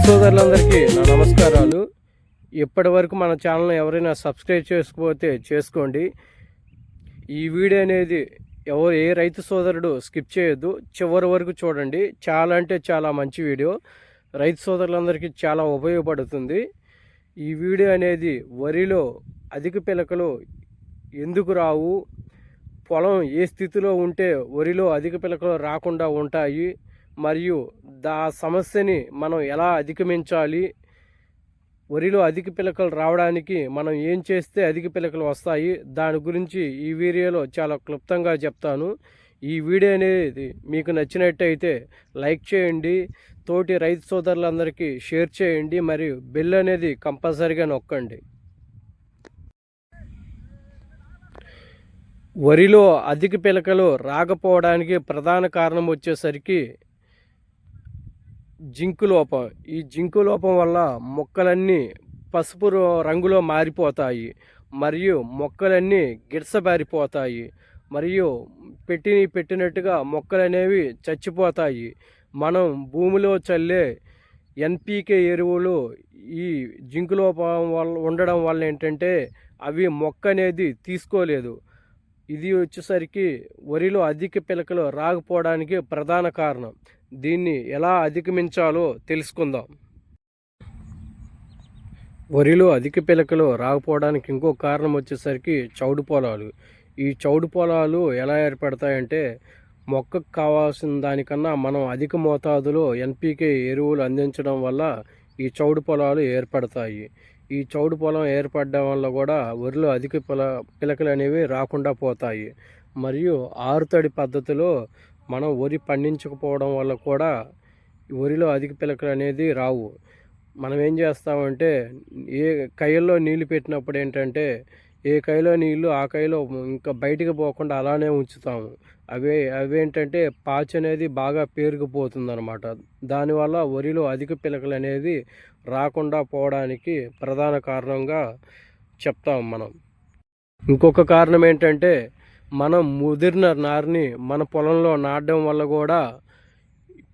రైతు సోదరులందరికీ నా నమస్కారాలు. ఇప్పటి వరకు మన ఛానల్ని ఎవరైనా సబ్స్క్రైబ్ చేసుకోకపోతే చేసుకోండి. ఈ వీడియో అనేది ఎవరు ఏ రైతు సోదరుడు స్కిప్ చేయొద్దు. చివరి వరకు చూడండి. చాలా అంటే చాలా మంచి వీడియో. రైతు సోదరులందరికీ చాలా ఉపయోగపడుతుంది. ఈ వీడియో అనేది వరిలో అధిక పిలకలు ఎందుకు రావు? పొలం ఏ స్థితిలో ఉంటే వరిలో అధిక పిలకలు రాకుండా ఉంటాయి? మరియు దా సమస్యని మనం ఎలా అధిగమించాలి? వరిలో అధిక పిలకలు రావడానికి మనం ఏం చేస్తే అధిక పిలకలు వస్తాయి? దాని గురించి ఈ వీడియోలో చాలా క్లుప్తంగా చెప్తాను. ఈ వీడియో అనేది మీకు నచ్చినట్టయితే లైక్ చేయండి. తోటి రైతు సోదరులందరికీ షేర్ చేయండి. మరియు బెల్ అనేది కంపల్సరీగా నొక్కండి. వరిలో అధిక పిలకలు రాకపోవడానికి ప్రధాన కారణం వచ్చేసరికి జింకు లోపం. ఈ జింకు లోపం వల్ల మొక్కలన్నీ పసుపు రంగులో మారిపోతాయి. మరియు మొక్కలన్నీ గిడసబారిపోతాయి మరియు పెట్టి పెట్టినట్టుగా మొక్కలు అనేవి చచ్చిపోతాయి. మనం భూమిలో చల్లే ఎన్పికే ఎరువులు ఈ జింకు లోపం వల్ల ఉండడం వల్ల ఏంటంటే అవి మొక్క అనేది తీసుకోలేదు. ఇది వచ్చేసరికి వరిలో అధిక పిలకలు రాకపోవడానికి ప్రధాన కారణం. దీన్ని ఎలా అధిగమించాలో తెలుసుకుందాం. వరిలో అధిక పిలకలు రాకపోవడానికి ఇంకో కారణం వచ్చేసరికి చౌడు పొలాలు. ఈ చౌడు పొలాలు ఎలా ఏర్పడతాయంటే మొక్కకు కావాల్సిన దానికన్నా మనం అధిక మోతాదులో ఎన్పికే ఎరువులు అందించడం వల్ల ఈ చౌడు పొలాలు ఏర్పడతాయి. ఈ చౌడు పొలం ఏర్పడడం వల్ల కూడా వరిలో అధిక పిల పిలకలు అనేవి రాకుండా పోతాయి. మరియు ఆరుతడి పద్ధతిలో మనం వరి పండించకపోవడం వల్ల కూడా వరిలో అధిక పిలకలు అనేది రావు. మనం ఏం చేస్తామంటే ఏ కయ్యల్లో నీళ్ళు పెట్టినప్పుడు ఏంటంటే ఏ కైలో నీళ్ళు ఆ కైలో ఇంకా బయటికి పోకుండా అలానే ఉంచుతాము. అవే అవేంటంటే పాచి అనేది బాగా పేరుకుపోతుంది అనమాట దానివల్ల వరిలో అధిక పిలకలు అనేది రాకుండా పోవడానికి ప్రధాన కారణంగా చెప్తాం మనం. ఇంకొక కారణం ఏంటంటే మనం ముదిరిన నారిని మన పొలంలో నాటడం వల్ల కూడా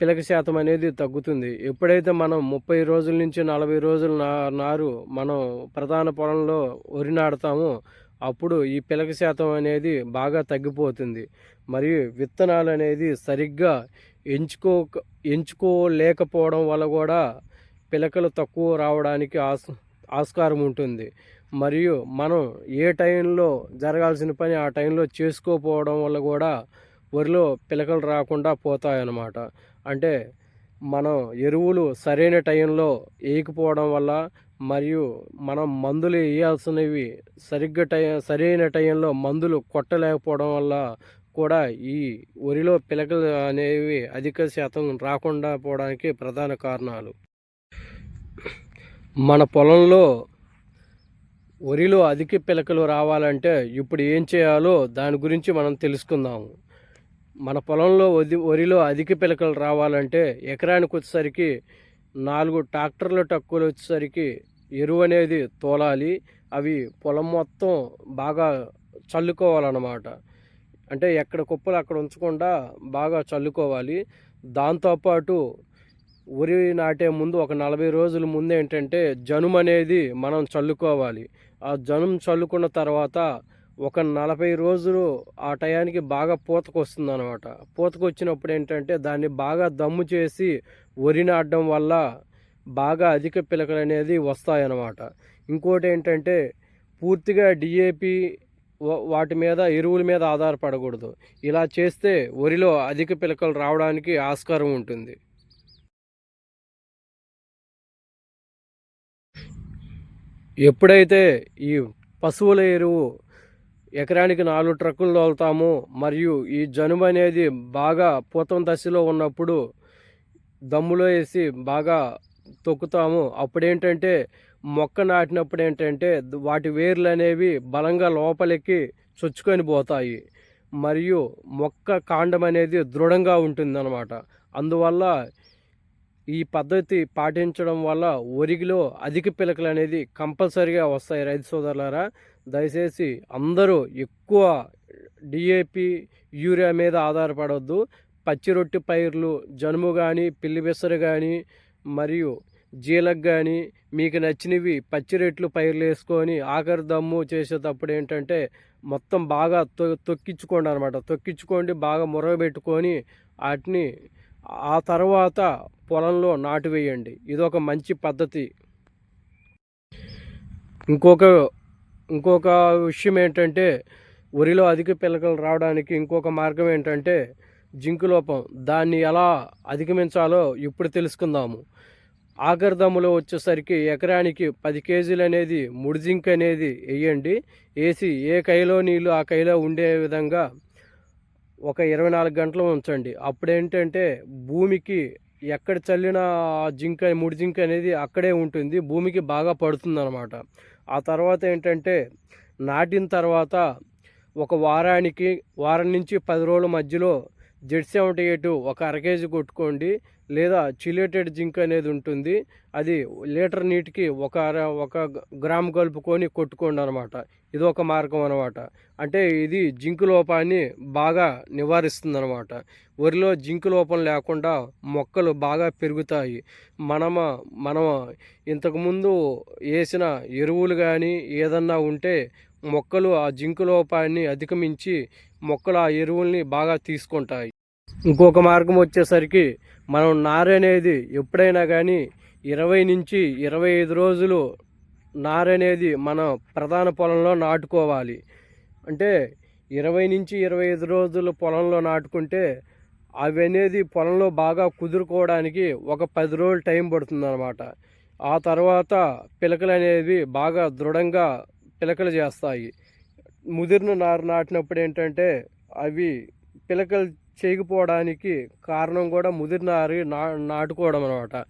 పిలక శాతం అనేది తగ్గుతుంది. ఎప్పుడైతే మనం ముప్పై రోజుల నుంచి నలభై రోజుల నా నారు మనం ప్రధాన పొలంలో వరి నాటుతామో అప్పుడు ఈ పిలక శాతం అనేది బాగా తగ్గిపోతుంది. మరియు విత్తనాలు అనేది సరిగ్గా ఎంచుకో ఎంచుకోలేకపోవడం వల్ల కూడా పిలకలు తక్కువ రావడానికి ఆస్ ఆస్కారం ఉంటుంది. మరియు మనం ఏ టైంలో జరగాల్సిన పని ఆ టైంలో చేసుకోకపోవడం వల్ల కూడా వరిలో పిలకలు రాకుండా పోతాయన్నమాట. అంటే మనం ఎరువులు సరైన టైంలో వేయకపోవడం వల్ల మరియు మనం మందులు వేయాల్సినవి సరిగ్గా టై సరైన టైంలో మందులు కొట్టలేకపోవడం వల్ల కూడా ఈ వరిలో పిలకలు అనేవి అధిక శాతం రాకుండా పోవడానికి ప్రధాన కారణాలు. మన పొలంలో వరిలో అధిక పిలకలు రావాలంటే ఇప్పుడు ఏం చేయాలో దాని గురించి మనం తెలుసుకుందాము మన పొలంలో వది వరిలో అధిక పిలకలు రావాలంటే ఎకరానికి వచ్చేసరికి నాలుగు ట్రాక్టర్ల టక్కులు వచ్చేసరికి ఎరువు అనేది తోలాలి. అవి పొలం మొత్తం బాగా చల్లుకోవాలన్నమాట. అంటే ఎక్కడ కుప్పలు అక్కడ ఉంచకుండా బాగా చల్లుకోవాలి. దాంతోపాటు వరి నాటే ముందు ఒక నలభై రోజుల ముందు ఏంటంటే జనుం అనేది మనం చల్లుకోవాలి. ఆ జనుం చల్లుకున్న తర్వాత ఒక నలభై రోజులు ఆ టయానికి బాగా పూతకు వస్తుంది అనమాట పూతకు వచ్చినప్పుడు ఏంటంటే దాన్ని బాగా దమ్ము చేసి వరి నాటడం వల్ల బాగా అధిక పిలకలు అనేది వస్తాయన్నమాట. ఇంకోటి ఏంటంటే పూర్తిగా డిఏపి వాటి మీద ఎరువుల మీద ఆధారపడకూడదు. ఇలా చేస్తే వరిలో అధిక పిలకలు రావడానికి ఆస్కారం ఉంటుంది. ఎప్పుడైతే ఈ పశువుల ఎరువు ఎకరానికి నాలుగు ట్రక్కులు తోలుతామో మరియు ఈ జనుము అనేది బాగా పూతం దశలో ఉన్నప్పుడు దమ్ములో వేసి బాగా తొక్కుతాము. అప్పుడేంటంటే మొక్క నాటినప్పుడు ఏంటంటే వాటి వేర్లు అనేవి బలంగా లోపలికి చొచ్చుకొని పోతాయి. మరియు మొక్క కాండం అనేది దృఢంగా ఉంటుందన్నమాట. అందువల్ల ఈ పద్ధతి పాటించడం వల్ల ఒరిగిలో అధిక పిలకలు అనేది కంపల్సరీగా వస్తాయి రైతు సోదరులారా. దయచేసి అందరూ ఎక్కువ డిఏపి యూరియా మీద ఆధారపడవద్దు పచ్చి రొట్టె పైర్లు జనుము కానీ పిల్లి బెసరు కానీ మరియు జీలకు కానీ మీకు నచ్చినవి పచ్చి రెట్లు పైర్లు వేసుకొని ఆఖరి దమ్ము చేసేటప్పుడు ఏంటంటే మొత్తం బాగా తొ తొక్కించుకోండి అనమాట తొక్కించుకోండి బాగా మురగబెట్టుకొని వాటిని ఆ తర్వాత పొలంలో నాటు వేయండి. ఇది ఒక మంచి పద్ధతి. ఇంకొక ఇంకొక విషయం ఏంటంటే వరిలో అధిక పిలకలు రావడానికి ఇంకొక మార్గం ఏంటంటే జింకు లోపం. దాన్ని ఎలా అధిగమించాలో ఇప్పుడు తెలుసుకుందాము. ఆఖరి దమ్ములో వచ్చేసరికి ఎకరానికి పది కేజీలు అనేది ముడి జింక్ అనేది వేయండి. వేసి ఏ కైలో నీళ్ళు ఆ కైలో ఉండే విధంగా ఒక ఇరవై నాలుగు గంటలు ఉంచండి. అప్పుడు ఏంటంటే భూమికి ఎక్కడ చల్లిన జింక్ ముడి జింక్ అనేది అక్కడే ఉంటుంది. భూమికి బాగా పడుతుంది అనమాట ఆ తర్వాత ఏంటంటే నాటిన తర్వాత ఒక వారానికి వారం నుంచి పది రోజుల మధ్యలో జెడ్ సెవెంటీ ఎయిట్ ఒక అర కేజీ కొట్టుకోండి లేదా చిలేటెడ్ జింక్ అనేది ఉంటుంది అది లీటర్ నీటికి ఒక అర ఒక గ్రామ్ కలుపుకొని కొట్టుకోండి అనమాట ఇది ఒక మార్గం అనమాట అంటే ఇది జింక్ లోపాన్ని బాగా నివారిస్తుంది అనమాట వరిలో జింక్ లోపం లేకుండా మొక్కలు బాగా పెరుగుతాయి. మనమ మనం ఇంతకుముందు వేసిన ఎరువులు కానీ ఏదన్నా ఉంటే మొక్కలు ఆ జింకు లోపాన్ని అధిగమించి మొక్కలు ఆ ఎరువుల్ని బాగా తీసుకుంటాయి. ఇంకొక మార్గం వచ్చేసరికి మనం నారనేది అనేది ఎప్పుడైనా కానీ ఇరవై నుంచి ఇరవై ఐదు రోజులు నారనేది అనేది మన ప్రధాన పొలంలో నాటుకోవాలి. అంటే ఇరవై నుంచి ఇరవై ఐదు రోజులు పొలంలో నాటుకుంటే అవి అనేది పొలంలో బాగా కుదురుకోవడానికి ఒక పది రోజులు టైం పడుతుందన్నమాట. ఆ తర్వాత పిలకలు అనేవి బాగా దృఢంగా పిలకలు చేస్తాయి. ముదిరిన నారు నాటినప్పుడు ఏంటంటే అవి పిలకలు చేయకపోవడానికి కారణం కూడా ముదిరినారి నా నాటుకోవడం అనమాట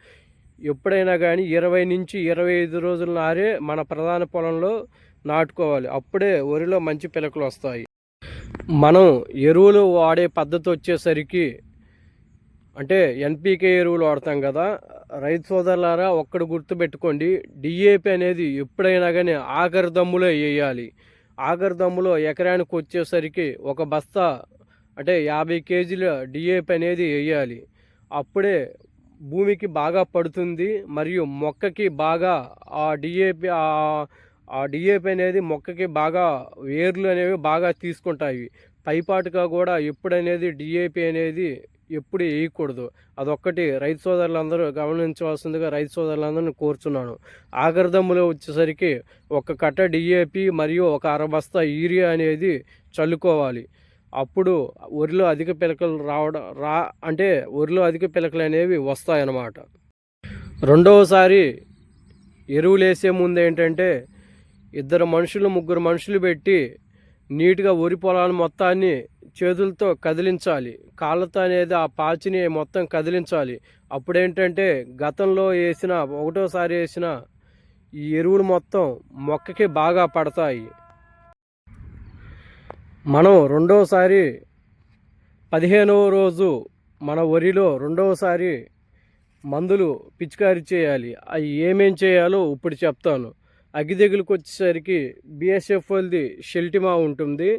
ఎప్పుడైనా కానీ ఇరవై నుంచి ఇరవై ఐదు రోజుల నారే మన ప్రధాన పొలంలో నాటుకోవాలి. అప్పుడే వరిలో మంచి పిలకలు వస్తాయి. మనం ఎరువులు వాడే పద్ధతి వచ్చేసరికి అంటే ఎన్పికే ఎరువులు వాడతాం కదా. రైతు సోదరులారా ఒక్కడు గుర్తుపెట్టుకోండి. డిఏపి అనేది ఎప్పుడైనా కానీ ఆఖరి దమ్ములో వేయాలి. ఆఖరి దమ్ములో ఎకరానికి వచ్చేసరికి ఒక బస్తా అంటే యాభై కేజీల డిఏపి అనేది వేయాలి. అప్పుడే భూమికి బాగా పడుతుంది మరియు మొక్కకి బాగా ఆ డిఏపి ఆ డిఏపి అనేది మొక్కకి బాగా వేర్లు అనేవి బాగా తీసుకుంటాయి. పైపాటుగా కూడా ఎప్పుడనేది డిఏపి అనేది ఎప్పుడు వేయకూడదు. అదొక్కటి రైతు సోదరులందరూ గమనించవలసిందిగా రైతు సోదరులందరూ కోరుచున్నాను. ఆగర్దమ్ములో వచ్చేసరికి ఒక కట్ట డిఏపి మరియు ఒక అరబస్తా యూరియా అనేది చల్లుకోవాలి. అప్పుడు వరిలో అధిక పిలకలు రావడం రా అంటే వరిలో అధిక పిలకలు అనేవి వస్తాయన్నమాట. రెండవసారి ఎరువులు వేసే ముందు ఏంటంటే ఇద్దరు మనుషులు ముగ్గురు మనుషులు పెట్టి నీట్గా వరి పొలాన్ని మొత్తాన్ని చేతులతో కదిలించాలి. కాళ్ళతో అనేది ఆ పాచిని మొత్తం కదిలించాలి. అప్పుడేంటంటే గతంలో వేసిన ఒకటోసారి వేసిన ఈ ఎరువులు మొత్తం మొక్కకి బాగా పడతాయి. మనం రెండవసారి పదిహేనవ రోజు మన వరిలో రెండవసారి మందులు పిచికారీ చేయాలి. అవి ఏమేం చేయాలో ఇప్పుడు చెప్తాను. అగ్గిదెగులకు వచ్చేసరికి బిఎస్ఎఫ్ఎల్ది షెల్టిమా ఉంటుంది.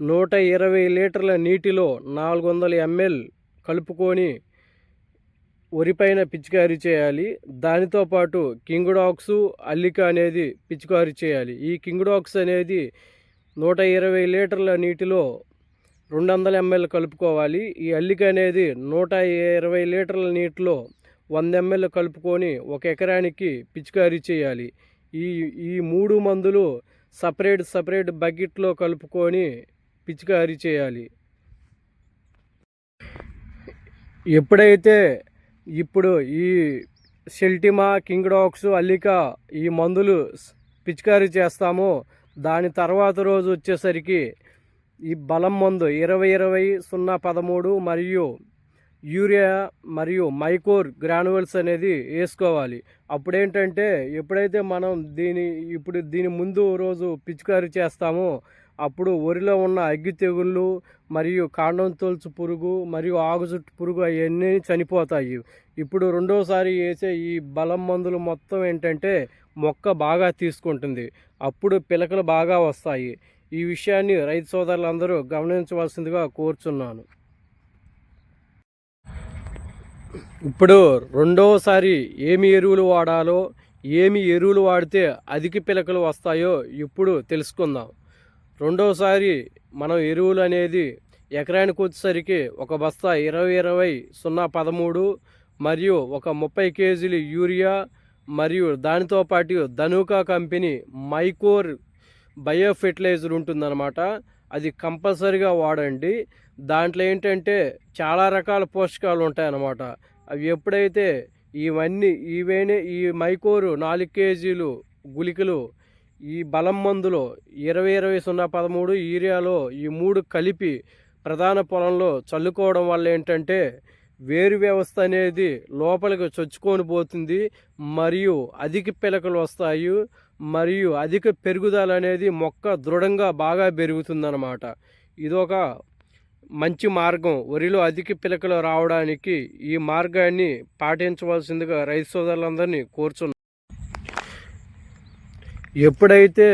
నూట ఇరవై లీటర్ల నీటిలో నాలుగు వందల ఎంఎల్ కలుపుకొని వరిపైన పిచికారీ చేయాలి. దానితో పాటు కింగ్డాక్స్ అల్లిక అనేది పిచికారీ చేయాలి. ఈ కింగ్డాక్స్ అనేది నూట ఇరవై లీటర్ల నీటిలో రెండు వందల ఎంఎల్ కలుపుకోవాలి. ఈ అల్లిక అనేది నూట ఇరవై లీటర్ల నీటిలో వంద ఎంఎల్ కలుపుకొని ఒక ఎకరానికి పిచికారీ చేయాలి. ఈ ఈ మూడు మందులు సపరేట్ సపరేట్ బకెట్లో కలుపుకొని పిచికారీ చేయాలి. ఎప్పుడైతే ఇప్పుడు ఈ సెల్టిమా కింగ్డాక్స్ అల్లిక ఈ మందులు పిచికారీ చేస్తామో దాని తర్వాత రోజు వచ్చేసరికి ఈ బలం మందు ఇరవై ఇరవై సున్నా పదమూడు మరియు యూరియా మరియు మైకోర్ గ్రానువల్స్ అనేది వేసుకోవాలి. అప్పుడేంటంటే ఎప్పుడైతే మనం దీని ఇప్పుడు దీని ముందు రోజు పిచికారీ చేస్తామో అప్పుడు వరిలో ఉన్న అగ్గి తెగుళ్ళు మరియు కాండం తొలుచు పురుగు మరియు ఆగుచుట్టు పురుగు అవన్నీ చనిపోతాయి. ఇప్పుడు రెండోసారి వేసే ఈ బలం మందులు మొత్తం ఏంటంటే మొక్క బాగా తీసుకుంటుంది. అప్పుడు పిలకలు బాగా వస్తాయి. ఈ విషయాన్ని రైతు సోదరులందరూ గమనించవలసిందిగా కోరుచున్నాను. ఇప్పుడు రెండవసారి ఏమి ఎరువులు వాడాలో ఏమి ఎరువులు వాడితే అధిక పిలకలు వస్తాయో ఇప్పుడు తెలుసుకుందాం. రెండవసారి మనం ఎరువులు అనేది ఎకరానికి వచ్చేసరికి ఒక బస్తా ఇరవై ఇరవై సున్నా పదమూడు మరియు ఒక ముప్పై కేజీలు యూరియా మరియు దానితో పాటు Dhanuka company Mycore bio fertiliser ఉంటుందన్నమాట. అది కంపల్సరీగా వాడండి. దాంట్లో ఏంటంటే చాలా రకాల పోషకాలు ఉంటాయన్నమాట. అవి ఎప్పుడైతే ఇవన్నీ ఇవేనే ఈ మైకోరు నాలుగు కేజీలు గుళికలు ఈ బలం మందులో ఇరవై ఇరవై సున్నా పదమూడు యూరియాలో ఈ మూడు కలిపి ప్రధాన పొలంలో చల్లుకోవడం వల్ల ఏంటంటే వేరు వ్యవస్థ అనేది లోపలికి చొచ్చుకొని పోతుంది మరియు అధిక పిలకలు వస్తాయి మరియు అధిక పెరుగుదల అనేది మొక్క దృఢంగా బాగా పెరుగుతుందన్నమాట. ఇదొక మంచి మార్గం. వరిలో అధిక పిలకలు రావడానికి ఈ మార్గాన్ని పాటించవలసిందిగా రైతు సోదరులందరినీ కోరుచున్నాం. ఎప్పుడైతే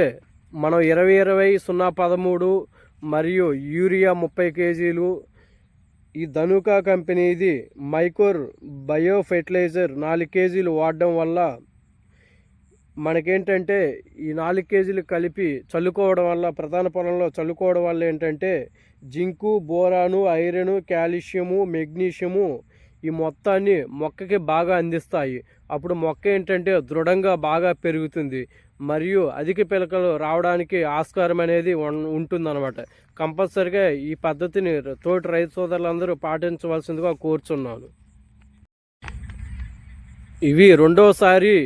మనం ఇరవై ఇరవై సున్నా పదమూడు మరియు యూరియా ముప్పై కేజీలు ఈ ధనుకా కంపెనీది మైకోర్ బయో ఫెర్టిలైజర్ నాలుగు కేజీలు వాడడం వల్ల మనకేంటంటే ఈ నాలుగు కేజీలు కలిపి చల్లుకోవడం వల్ల ప్రధాన పొలంలో చల్లుకోవడం వల్ల ఏంటంటే zinc boron iron calcium magnesium ఈ మొత్తాన్ని మొక్కకి బాగా అందిస్తాయి. అప్పుడు మొక్క ఏంటంటే దృఢంగా బాగా పెరుగుతుంది. మరియు అధిక పిలకలు రావడానికి ఆస్కారం అనేది ఉంటుందన్నమాట. కంపల్సరిగా ఈ పద్ధతిని తోటి రైతు సోదరులందరూ పాటించవలసిందిగా కోరుచున్నాను. ఇవి రెండోసారి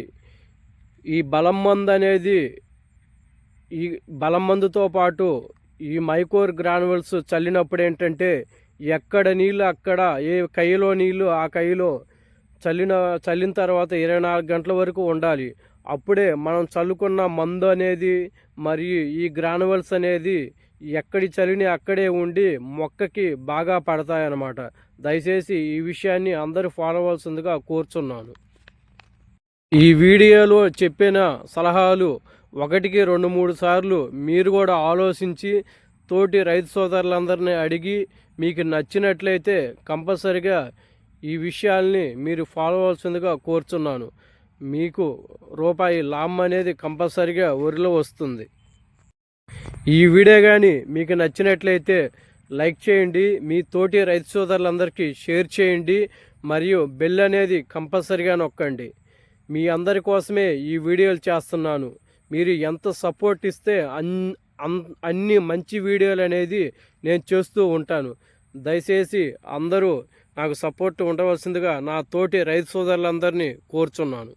ఈ బలం మందు అనేది ఈ బలం మందుతో పాటు ఈ మైకోర్ గ్రానువల్స్ చల్లినప్పుడు ఏంటంటే ఎక్కడ నీళ్ళు అక్కడ ఏ కైలో నీళ్ళు ఆ కైలో చల్లిన చల్లిన తర్వాత ఇరవై నాలుగు గంటల వరకు ఉండాలి. అప్పుడే మనం చల్లుకున్న మందు అనేది మరియు ఈ గ్రానువల్స్ అనేది ఎక్కడి చలిని అక్కడే ఉండి మొక్కకి బాగా పడతాయన్నమాట. దయచేసి ఈ విషయాన్ని అందరూ ఫాలో అవ్వాల్సిందిగా కోరుచున్నాను. ఈ వీడియోలో చెప్పిన సలహాలు ఒకటికి రెండు మూడు సార్లు మీరు కూడా ఆలోచించి తోటి రైతు సోదరులందరినీ అడిగి మీకు నచ్చినట్లయితే కంపల్సరిగా ఈ విషయాల్ని మీరు ఫాలో అవ్వాల్సిందిగా కోరుచున్నాను. మీకు రూపాయి లాభం అనేది కంపల్సరిగా వరిలో వస్తుంది. ఈ వీడియో కానీ మీకు నచ్చినట్లయితే లైక్ చేయండి మీ తోటి రైతు సోదరులందరికీ షేర్ చేయండి మరియు బెల్ అనేది కంపల్సరిగా నొక్కండి. మీ అందరి కోసమే ఈ వీడియోలు చేస్తున్నాను. మీరు ఎంత సపోర్ట్ ఇస్తే అన్ అన్ని మంచి వీడియోలు అనేది నేను చేస్తూ ఉంటాను. దయచేసి అందరూ నాకు సపోర్ట్ ఉండవలసిందిగా నా తోటి రైతు సోదరులందరినీ కోరుచున్నాను.